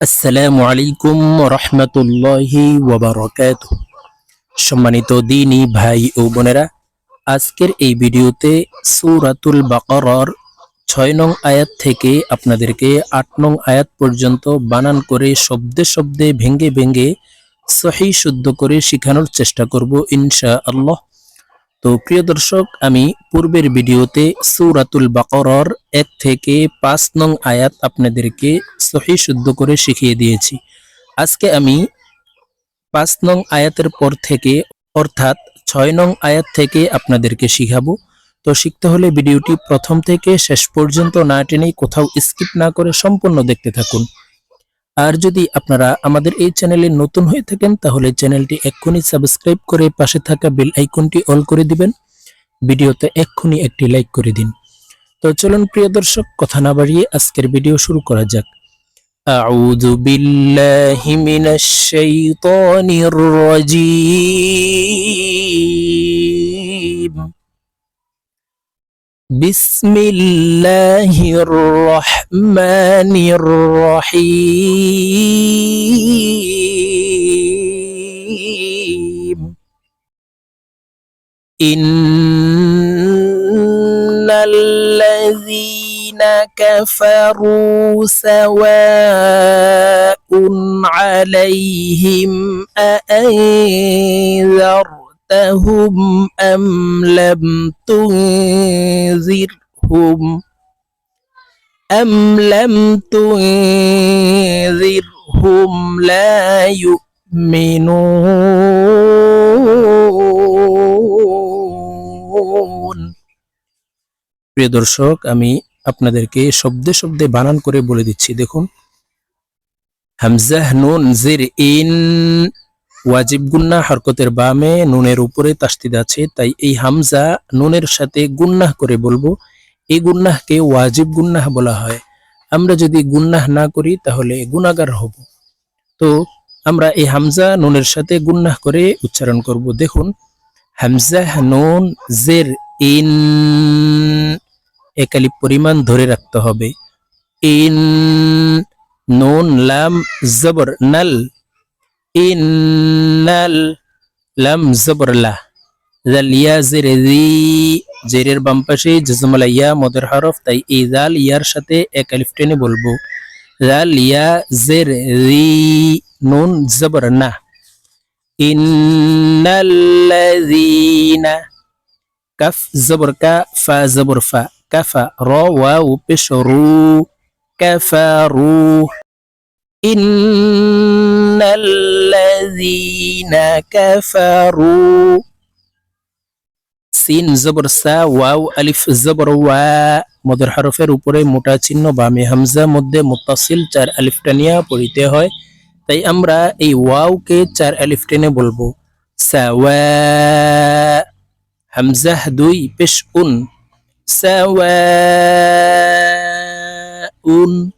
আসসালামু আলাইকুম রহমতুল্লাহি ওবরাকাত সম্মানিত দিনী ভাই ও বোনেরা, আজকের এই ভিডিওতে সূরাতুল বাকারার ছয় নং আয়াত থেকে আপনাদেরকে আট নং আয়াত পর্যন্ত বানান করে শব্দে শব্দে ভেঙ্গে ভেঙ্গে সহি শুদ্ধ করে শেখানোর চেষ্টা করব ইনশা আল্লাহ তো প্রিয় দর্শক, আমি পূর্বের ভিডিওতে সূরাতুল বাকরর এক থেকে পাঁচ নং আয়াত আপনাদেরকে সহি শুদ্ধ করে শিখিয়ে দিয়েছি। আজকে আমি পাঁচ নং আয়াতের পর থেকে, অর্থাৎ ছয় নং আয়াত থেকে আপনাদেরকে শিখাবো। তো শিখতে হলে ভিডিওটি প্রথম থেকে শেষ পর্যন্ত না টেনে কোথাও স্কিপ না করে সম্পূর্ণ দেখতে থাকুন। আর যদি আপনারা আমাদের এই চ্যানেলে নতুন হয়ে থাকেন তাহলে চ্যানেলটি এক্ষুনি সাবস্ক্রাইব করে পাশে থাকা বেল আইকনটি অল করে দিবেন ভিডিওতে এক্ষুনি একটি লাইক করে দিন তো চলুন প্রিয় দর্শক কথা না বাড়িয়ে আজকের ভিডিও শুরু করা যাক أعوذ بالله من الشيطان الرجيم بسم الله الرحمن الرحيم. إن الذين كفروا سواء عليهم أأنذرتهم أم لم تنذرهم أم لم تنذرهم لا يؤمنون প্রিয় দর্শক আমি আপনাদেরকে শব্দে শব্দে বানান করে বলে দিচ্ছি দেখুন হামজাহ নুন জির ইন ওয়াজিব গুন্না হরকতের বামে নুনের উপরে তাস্তিদ আছে, তাই এই হামজা নুনের সাথে গুন্নাহ করে বলব। এই গুন্নাহকে ওয়াজিব গুন্নাহ বলা হয়। আমরা যদি গুন্নাহ না করি, তাহলে গুনাগার হব। তো আমরা এই হামজা নুনের সাথে গুন্নাহ করে উচ্চারণ করব। দেখুন হামজাহ নুন জের ইন একালি পরিমাণ ধরে রাখতে হবে। ইন, নুন লাম জবর নাল ইন্নাল লাম জবর লা জাল ইয়া জের জেরের বাম পাশে জজমালা ইয়া মদের হরফ, তাই এই জাল ইয়ার সাথে এক আলিফ বলব। জাল ইয়া জের জি নুন জবর না। ইন্নাল্লাযীনা কাফ জবর কা, ফা জবর ফা, কাফা র, ওয়াও, পেশ রু কাফারু ইন্নাল্লাযীনা কাফারু সিন জবর সা ওয়াও আলিফ জবর ওয়া মদের হরফের উপরে মোটা চিহ্ন বামে হামজা মধ্যে মুত্তাসিল চার আলিফ টানিয়া পড়িতে হয়। তাই আমরা এই ওয়াওকে চার আলিফ টেনে বলব। সাওয়া হামজাহ দুই, পেশ, উন। সাওয়াউন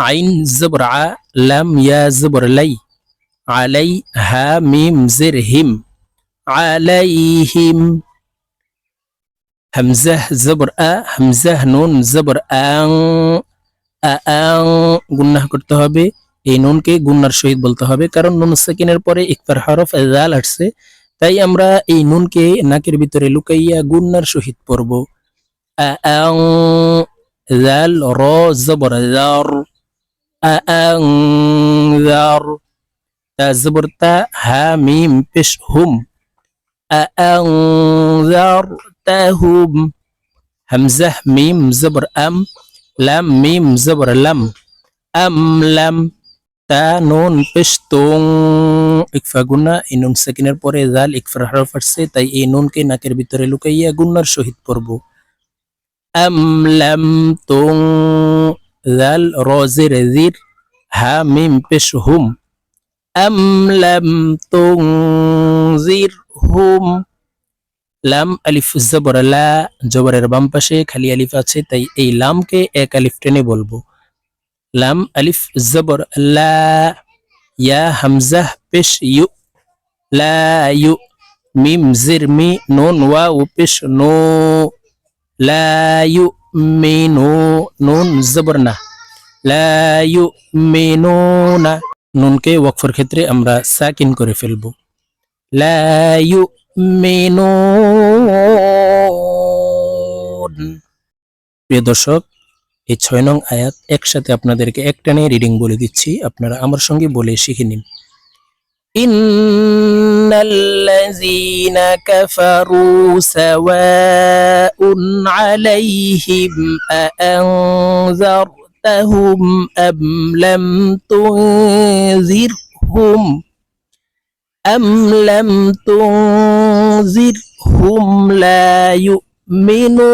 আইন জবর আ লাম ইয়া জবর লাই আলাই হা মিম জির হিম আলাইহিম হামজাহ জবর আ হামজাহ নুন জবর আং আং গুন্নাহ করতে হবে। এই নুনকে গুন্নার সহিত বলতে হবে। কারণ নুন সাকিনের পরে ইকফার হরফ জাল আসছে। তাই আমরা এই নুনকে নাকের ভিতরে লুকাইয়া গুন্নার সহিত পড়ব। আং জাল র, জবর, জার। হুম আং জার তাহুম হামজাহ মিম জবর আম লাম মিম জবর লাম আম লাম তা নুন পেশ তুং ইকফা গুন্না এই নুন সেকেন্ডের পরে জাল ইকফার হরফ আসছে তাই এই নুনকে নাকের ভিতরে লুকাইয়া গুন্নার সহিত পড়ব আম লাম তুং জির হা মিম পেশ হুম আম লাম জির হুম লাম আলিফ জবর লা জবরের বাম পাশে খালি আলিফ আছে তাই এই লামকে এক আলিফ টেনে বলব লাম আলিফ জবর লা ইয়া হামজাহ পেশ ইউ লা ইউ মিম জির মি নুন ওয়াও পেশ নো লা ইউ মিনু নুন জবর না লা ইউমিনুনা। নুনকে ওয়াকফের ক্ষেত্রে আমরা সাকিন করে ফেলব। লা ইউমিনুন। প্রিয় দর্শক, এই ছয় নং আয়াত একসাথে আপনাদেরকে একটানে রিডিং বলে দিচ্ছি। আপনারা আমার সঙ্গে বলে শিখে নিন। إن الذين كفروا سواء عليهم أأنذرتهم أم لم تنذرهم أم لم تنذرهم لا يؤمنون.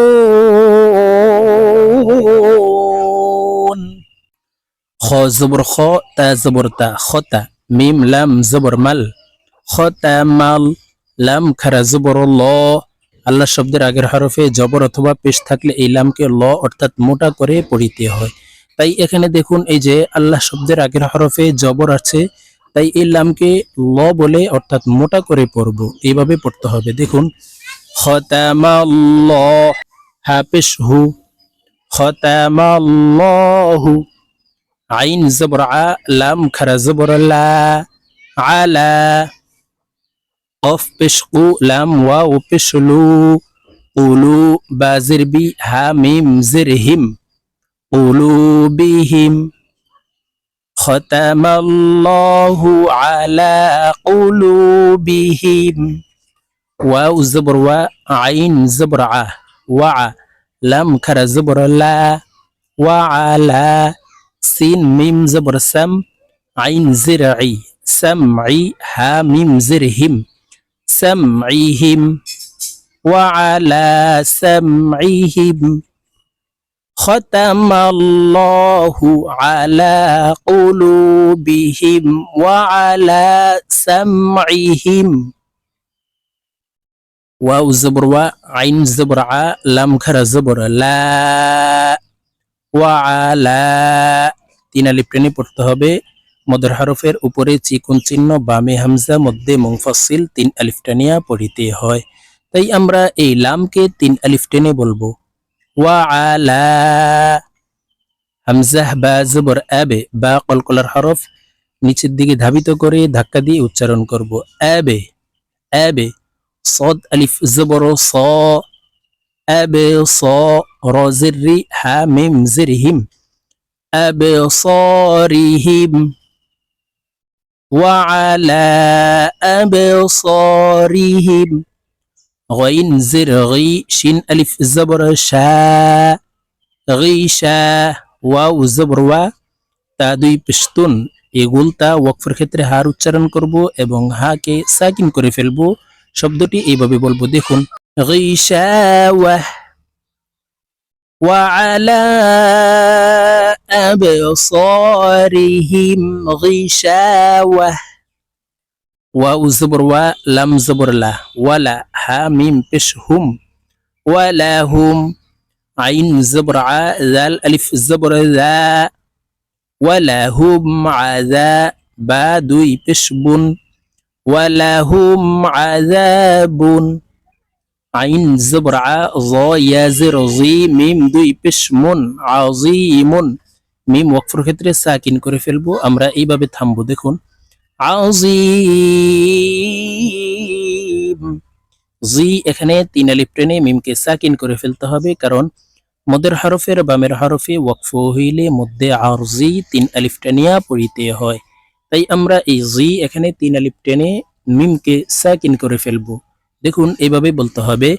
خو زبر خو تا زبر تا خطأ মিম লাম জবর মাল খতা মাল লাম খারা জবর ল আল্লাহ শব্দের আগের হরফে জবর অথবা পেশ থাকলে এই লামকে ল অর্থাৎ মোটা করে পড়িতে হয়। তাই এখানে দেখুন এই যে আল্লাহ শব্দের আগের হরফে জবর আছে। তাই এই লামকে ল বলে অর্থাৎ মোটা করে পড়ব। এইভাবে পড়তে হবে। দেখুন। খতামাল্লাহ হাফিস হু। খতামাল্লাহু عين زبر ع لام كرا زبر لا على قف بشقو لام واو بشلو. قولو بازر بي هاميم زرهم زرهم قلوبهم ختم الله على قلوبهم واو زبر و عين زبرعة وع. لم كر زبر لا وعلى سين ميم زبر سم عين زرعي. سمعي ها ميم زرهم. سمعهم وعلى سمعهم ختم الله على قلوبهم وعلى سمعهم. واو زبر و عين زبر ع لام خر زبر لا وعلى তিন আলিফ টেনে পড়তে হবে। মদর হারফের উপরে চিকুন চিহ্ন, বামে হামজা, মধ্যে মুংফাসিল তিন আলিফ টানিয়া পড়িতে হয়। তাই আমরা এই লামকে তিন আলিফ টেনে বলব। হামজাহ বা জবর আবে, বা কলকলার হরফ নিচের দিকে ধাবিত করে ধাক্কা দিয়ে উচ্চারণ করব। অ্যাবে অ্যাবে সদ, আলিফ, জবর, স, আবে, স রজের হা, মিম, জের, হিম। أبصارهم وعلى أبصارهم غين زرغي شين ألف زبر شا غيشا واو زبر وا তা দুই পিস্তুন এগুলতা ওয়াকফের ক্ষেত্রে হার উচ্চারণ করব এবং হাকে সাকিন করে ফেলবো শব্দটি এইভাবে বলবো দেখুন غيشاوة وعلى أبصارهم غشاوة. واو زبر و لم زبر لا ولا حاميم بشهم ولا هم عين زبر ع ذال ألف زبر ذا ولا هم عذا بادوي بشبن ولهم عذاب. আইন জবর আ জ ইয়াজির জি মিম দুই পেশ মন আজি ইমন মিম ওয়াকফর ক্ষেত্রে সাকিন করে ফেলব আমরা এইভাবে থামবো দেখুন আজি জি এখানে তিন আলিফ টেনে মিমকে সাকিন করে ফেলতে হবে কারণ মদের হরফের বামের হরফে ওয়াকফ হইলে মধ্যে আর জি তিন আলিফ টানিয়া পড়িতে হয় তাই আমরা এই জি এখানে তিন আলিফ টেনে মিমকে সাকিন করে ফেলব দেখুন এইভাবে বলতে হবে।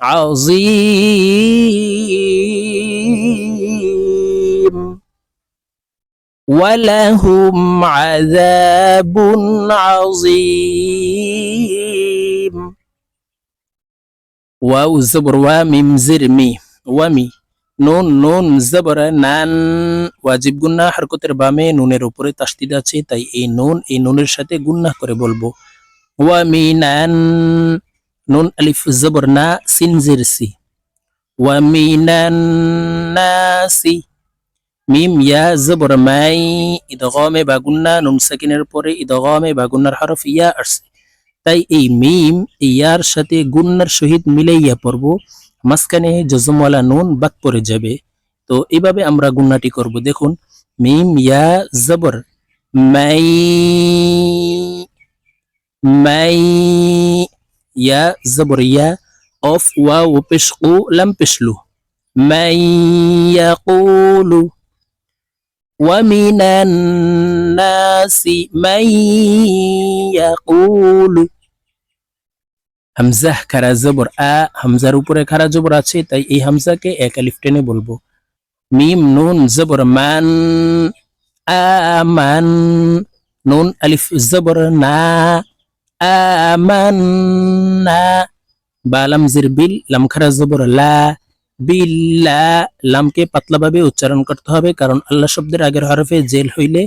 আজিম ওয়ালাহুম আযাবুন আযীম। ওয়াউ জবর ওয়া মিম জিরমি। ওয়ামি। নুন নুন জবর নান। ওয়াজিব গুন্না হারকতের বামে নুনের উপরে তাসদিদ আছে, তাই এই নুন, এই নুনের সাথে গুন্না করে বলব। ওয়ামিনান নুন আলিফ জবর না সিনজির সি ওয়ামিনান নাসি মিম ইয়া জবর মাই ইদগামে বাগুন্না নুন সাকিনের পরে ইদগামে বাগুন্নার হরফ ইয়া আসছে তাই এই মিম ইয়ার সাথে গুন্নার সহিত মিলাইয়া পড়ব মাঝখানে জজমওয়ালা নুন বাদ পড়ে যাবে তো এইভাবে আমরা গুন্নাটি করব দেখুন মিম ইয়া জবর মাই মাই ইয়া জবর ইয়া অফ ওয়াও পেশ কু লাম পেশলু মাই ইয়াকুলু ومن الناس من يقول হামজাহ খারা জবর আ হামজার উপরে খারা জবর আছে তাই এই হামজাকে এক আলিফ টেনে বলবো মিম নুন জবর মান আমান নুন আলিফ জবর না আমান না বালাম জির বিল, লাম খারা জবর, লা বিল্লা লামকে পাতলাভাবে উচ্চারণ করতে হবে, কারণ আল্লাহ শব্দের আগের হরফে জেল হইলে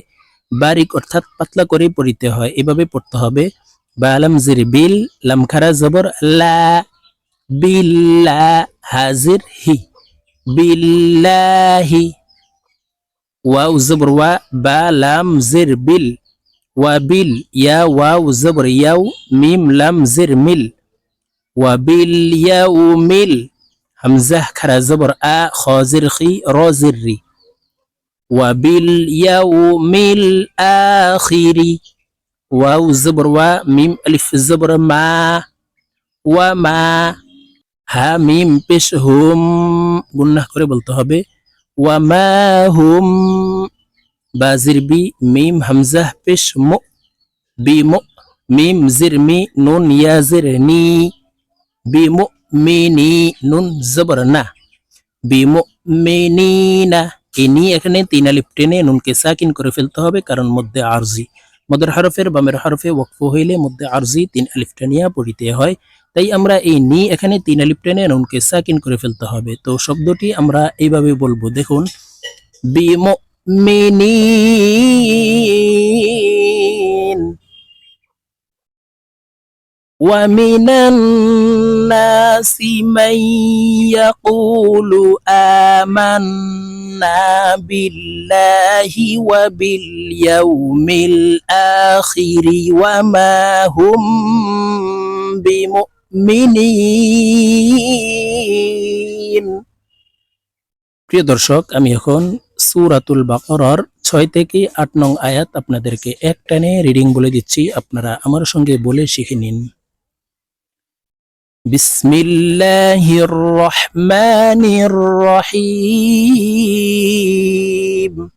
বারিক অর্থাৎ পাতলা করে পড়িতে হয়, এভাবে পড়তে হবে। বালাম জির বিল, লাম খারা জবর, লা বিল্লা হাজির হি বিল্লাহি ওয়াও জবর, ওয়া, বা লাম জির বিল ওয়া বিল ইয়া ওয়াও জবর ইয়াও মিম লাম জির মিল ওয়া বিল ইয়াউ মিল হামজাহ খারা জবর আ খাজির খি রজির রি ওয়া বিল ইয়াউ মিল আখিরি ওয়াও জবর ওয়া মিম আলিফ জবর মা ওয়া মা হা মিম বাজির বি মিম হামজাহ পেশ মু বি মু মিম জির মি নুন ইয়াজির নি বি মু মিনি নুন জবর না বি মু মিনিনা ইনি এখানে তিন আলিফ টেনে নুনকে সাকিন করে ফেলতে হবে কারণ মধ্যে আরজি মদের হরফের বামের হরফে ওয়াকফ হইলে মধ্যে আরজি তিন আলিফ টেনিয়া পড়িতে হয় তাই আমরা এই নি এখানে তিন আলিফ টেনে নুনকে সাকিন করে ফেলতে হবে তো শব্দটি আমরা এইভাবে বলব দেখুন বিমিনিন ومن الناس من يقول آمنا بالله وباليوم الآخر وما هم بمؤمنين প্রিয় দর্শক আমি এখন সুরাতুল বাকরার ছয় থেকে আট নং আয়াত আপনাদেরকে এক টানে রিডিং বলে দিচ্ছি। আপনারা আমার সঙ্গে বলে শিখে নিন। বিসমিল্লাহির রহমানির রহিম।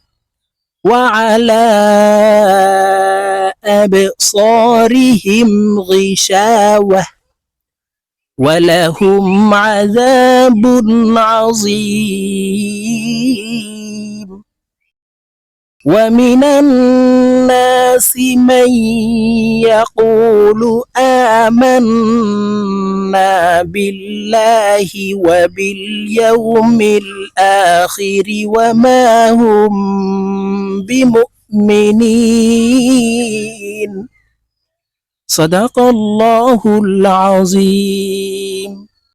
وعلى أبصارهم غشاوة ولهم عذاب عظيم. ومن الناس من يقول آمنا بالله وباليوم الآخر وما هم بمؤمنين. صدق الله العظيم.